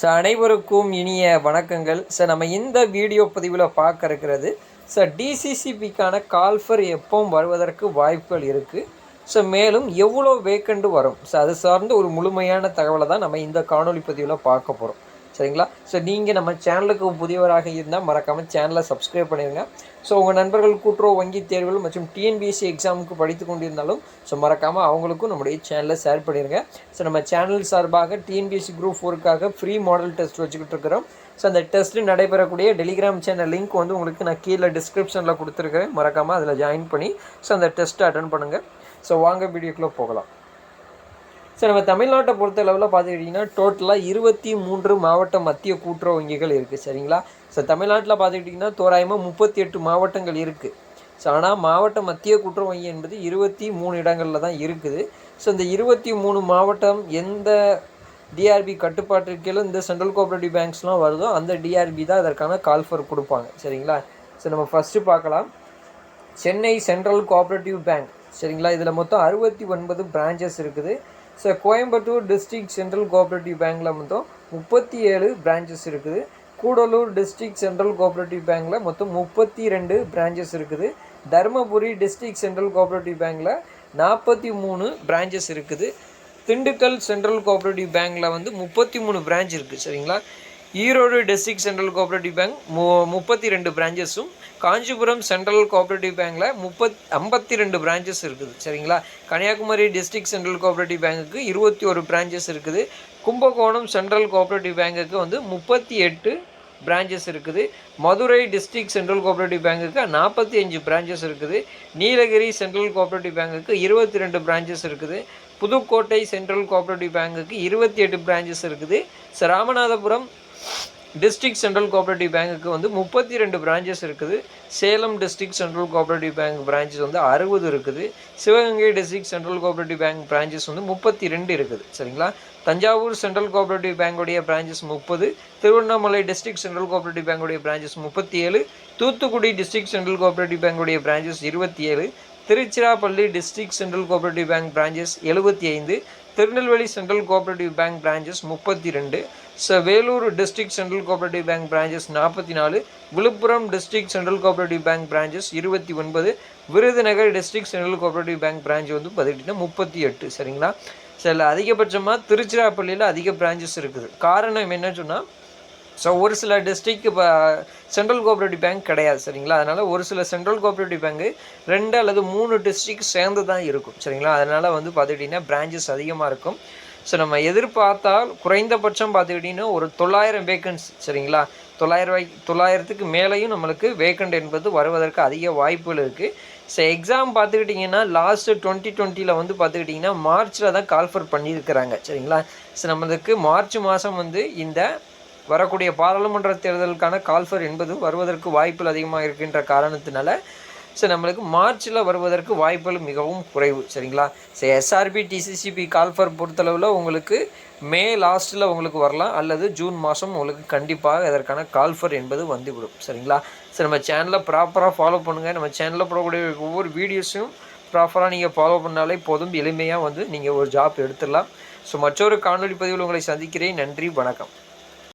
So அனைவருக்கும் இனிய வணக்கங்கள். ஸோ நம்ம இந்த வீடியோ பதிவில் பார்க்க இருக்கிறது ஸோ டிசிசிபிக்கான கால்ஃபர் எப்பவும் வருவதற்கு வாய்ப்புகள் இருக்குது ஸோ மேலும் எவ்வளோ வேக்கண்டு வரும்? ஸோ அது சார்ந்த ஒரு முழுமையான தகவலை தான் நம்ம இந்த காணொலி பதிவில் பார்க்க போகிறோம் சரிங்களா? ஸோ நீங்கள் நம்ம சேனலுக்கு புதியவராக இருந்தால் மறக்காமல் சேனலை சப்ஸ்கிரைப் பண்ணிடுங்க ஸோ உங்கள் நண்பர்கள் கூட்டுறவு வங்கி தேர்வுகள் மற்றும் டிஎன்பிஎஸ்சி எக்ஸாமுக்கு படித்து கொண்டிருந்தாலும் ஸோ மறக்காமல் அவங்களுக்கும் நம்முடைய சேனலை ஷேர் பண்ணிடுங்க ஸோ நம்ம சேனல் சார்பாக டிஎன்பிஎஸ்சி குரூப் ஃபோருக்காக ஃப்ரீ மாடல் டெஸ்ட் வச்சுக்கிட்டு இருக்கிறோம். ஸோ அந்த டெஸ்ட்டு நடைபெறக்கூடிய டெலிகிராம் சேனல் லிங்க் வந்து உங்களுக்கு நான் கீழே டிஸ்கிரிப்ஷனில் கொடுத்துருக்கேன் மறக்காமல் அதில் ஜாயின் பண்ணி ஸோ அந்த டெஸ்ட்டை அட்டன் பண்ணுங்கள் ஸோ வாங்க வீடியோக்குள்ளே போகலாம். ஸோ நம்ம தமிழ்நாட்டை பொறுத்த அளவில் பார்த்துக்கிட்டிங்கன்னா டோட்டலாக இருபத்தி மூன்று மாவட்ட மத்திய கூட்டுறவு வங்கிகள் இருக்குது சரிங்களா? ஸோ தமிழ்நாட்டில் பார்த்துக்கிட்டிங்கன்னா தோராயமாக முப்பத்தி எட்டு மாவட்டங்கள் இருக்குது ஸோ ஆனால் மாவட்ட மத்திய கூட்டுறவு வங்கி என்பது இருபத்தி மூணு இடங்களில் தான் இருக்குது. ஸோ இந்த இருபத்தி மூணு மாவட்டம் எந்த டிஆர்பி கட்டுப்பாட்டிற்கு இந்த சென்ட்ரல் கோஆப்ரேட்டிவ் பேங்க்ஸ்லாம் வருதோ அந்த டிஆர்பி தான் அதற்கான கால்ஃபர் கொடுப்பாங்க சரிங்களா? ஸோ நம்ம ஃபஸ்ட்டு பார்க்கலாம். சென்னை சென்ட்ரல் கோஆப்ரேட்டிவ் பேங்க் சரிங்களா? இதில் மொத்தம் அறுபத்தி ஒன்பது பிரான்ச்சஸ் இருக்குது. So Coimbatore district central cooperative பேங்க்கில் மொத்தம் முப்பத்தி ஏழு பிரான்ச்சஸ் இருக்குது. கூடலூர் டிஸ்ட்ரிக்ட் சென்ட்ரல் கோஆப்ரேட்டிவ் பேங்க்கில் மொத்தம் முப்பத்தி ரெண்டு பிரான்ச்சஸ் இருக்குது. தருமபுரி டிஸ்ட்ரிக்ட் சென்ட்ரல் கோஆப்ரேட்டிவ் பேங்க்கில் நாற்பத்தி மூணு பிரான்ச்சஸ் இருக்குது. திண்டுக்கல் சென்ட்ரல் கோஆப்ரேட்டிவ் பேங்க்கில் வந்து முப்பத்தி மூணு பிரான்ச் இருக்குது சரிங்களா? Erode district central cooperative bank மு முப்பத்தி ரெண்டு பிரான்ச்சஸும் காஞ்சிபுரம் சென்ட்ரல் கோஆப்ரேட்டிவ் பேங்கில் முப்பத் ஐம்பத்தி ரெண்டு பிரான்ச்சஸ் இருக்குது. சரிங்களா? கன்னியாகுமரி டிஸ்ட்ரிக்ட் சென்ட்ரல் கோஆப்ரேட்டிவ் பேங்குக்கு இருபத்தி ஒரு பிரான்ச்சஸ் இருக்குது. கும்பகோணம் சென்ட்ரல் கோஆப்ரேட்டிவ் பேங்குக்கு வந்து முப்பத்தி எட்டு பிரான்ச்சஸ் இருக்குது. மதுரை டிஸ்ட்ரிக்ட் சென்ட்ரல் கோஆப்ரேட்டிவ் பேங்க்குக்கு நாற்பத்தி அஞ்சு பிரான்ச்சஸ் இருக்குது. நீலகிரி சென்ட்ரல் கோஆப்ரேட்டிவ் பேங்க்குக்கு இருபத்தி ரெண்டு பிரான்ச்சஸ் இருக்குது. புதுக்கோட்டை சென்ட்ரல் கோஆப்ரேட்டிவ் பேங்க்குக்கு இருபத்தி எட்டு பிரான்ச்சஸ் இருக்குது. ராமநாதபுரம் டிஸ்ட்ரிக்ட் சென்ட்ரல் கோஆப்ரேட்டிவ் பேங்க்குக்கு வந்து முப்பத்தி ரெண்டு பிரான்ச்சஸ் இருக்குது. Salem district central cooperative bank branches வந்து அறுபது இருக்குது. Sivaganga district central cooperative bank branches வந்து முப்பத்தி ரெண்டு இருக்குது. சரிங்களா? தஞ்சாவூர் சென்ட்ரல் கோஆப்ரேட்டிவ் பேங்குடைய பிரான்ச்சஸ் முப்பது திருவண்ணாமலை டிஸ்ட்ரிக்ட் சென்ட்ரல் கோஆப்ரேட்டிவ் பேங்குடைய பிரான்ச்சஸ் முப்பத்தி ஏழு தூத்துக்குடி டிஸ்ட்ரிக்ட் சென்ட்ரல் கோஆப்ரேட்டிவ் பேங்குடைய பிரான்ச்சஸ் இருபத்தி ஏழு Tiruchirappalli district central cooperative bank branches எழுபத்தி ஐந்து Tirunelveli central cooperative bank branches முப்பத்தி ரெண்டு so Vellore district central cooperative bank branches நாற்பத்தி நாலு Villupuram district central cooperative bank branches இருபத்தி ஒன்பது Virudhunagar district central cooperative bank branch வந்து பார்த்துக்கிட்டிங்கன்னா முப்பத்தி எட்டு சரிங்களா? சில அதிகபட்சமாக திருச்சிராப்பள்ளியில் அதிக பிரான்ச்சஸ் இருக்குது. காரணம் என்ன சொன்னால் ஸோ ஒரு சில டிஸ்ட்ரிக்ட் இப்போ சென்ட்ரல் கோஆப்ரேட்டிவ் பேங்க் கிடையாது சரிங்களா? அதனால் ஒரு சில சென்ட்ரல் கோஆப்ரேட்டிவ் பேங்க்கு ரெண்டு அல்லது மூணு டிஸ்ட்ரிக்ட் சேர்ந்து தான் இருக்கும் சரிங்களா? அதனால் வந்து பார்த்துக்கிட்டிங்கன்னா பிரான்ச்சஸ் அதிகமாக இருக்கும். ஸோ நம்ம எதிர்பார்த்தால் குறைந்தபட்சம் பார்த்துக்கிட்டிங்கன்னா ஒரு தொள்ளாயிரம் வேக்கன்ஸ் சரிங்களா? தொள்ளாயிரம் ரூபாய் தொள்ளாயிரத்துக்கு மேலேயும் நம்மளுக்கு வேக்கண்ட் என்பது வருவதற்கு அதிக வாய்ப்புகள் இருக்குது ஸோ எக்ஸாம் பார்த்துக்கிட்டிங்கன்னா லாஸ்ட்டு டுவெண்ட்டி டுவெண்ட்டியில் வந்து பார்த்துக்கிட்டிங்கன்னா மார்ச்சில் தான் கால்ஃபர் பண்ணியிருக்கிறாங்க சரிங்களா? ஸோ நம்மளுக்கு மார்ச் மாதம் வந்து இந்த வரக்கூடிய பாராளுமன்ற தேர்தலுக்கான கால்ஃபர் என்பது வருவதற்கு வாய்ப்புகள் அதிகமாக இருக்கின்ற காரணத்தினால ஸோ நம்மளுக்கு மார்ச்சில் வருவதற்கு வாய்ப்புகள் மிகவும் குறைவு சரிங்களா? ஸோ எஸ்ஆர்பி டிசிசிபி கால்ஃபர் பொறுத்தளவில் உங்களுக்கு மே லாஸ்ட்டில் உங்களுக்கு வரலாம் அல்லது ஜூன் மாதம் உங்களுக்கு கண்டிப்பாக இதற்கான கால்ஃபர் என்பது வந்துவிடும் சரிங்களா? ஸோ நம்ம சேனலை ப்ராப்பராக ஃபாலோ பண்ணுங்கள் நம்ம சேனலில் போடக்கூடிய ஒவ்வொரு வீடியோஸையும் ப்ராப்பராக நீங்கள் ஃபாலோ பண்ணாலே போதும். எளிமையாக வந்து நீங்கள் ஒரு ஜாப் எடுத்துடலாம். ஸோ மற்றொரு காணொலி பதிவில் உங்களை சந்திக்கிறேன். நன்றி வணக்கம்.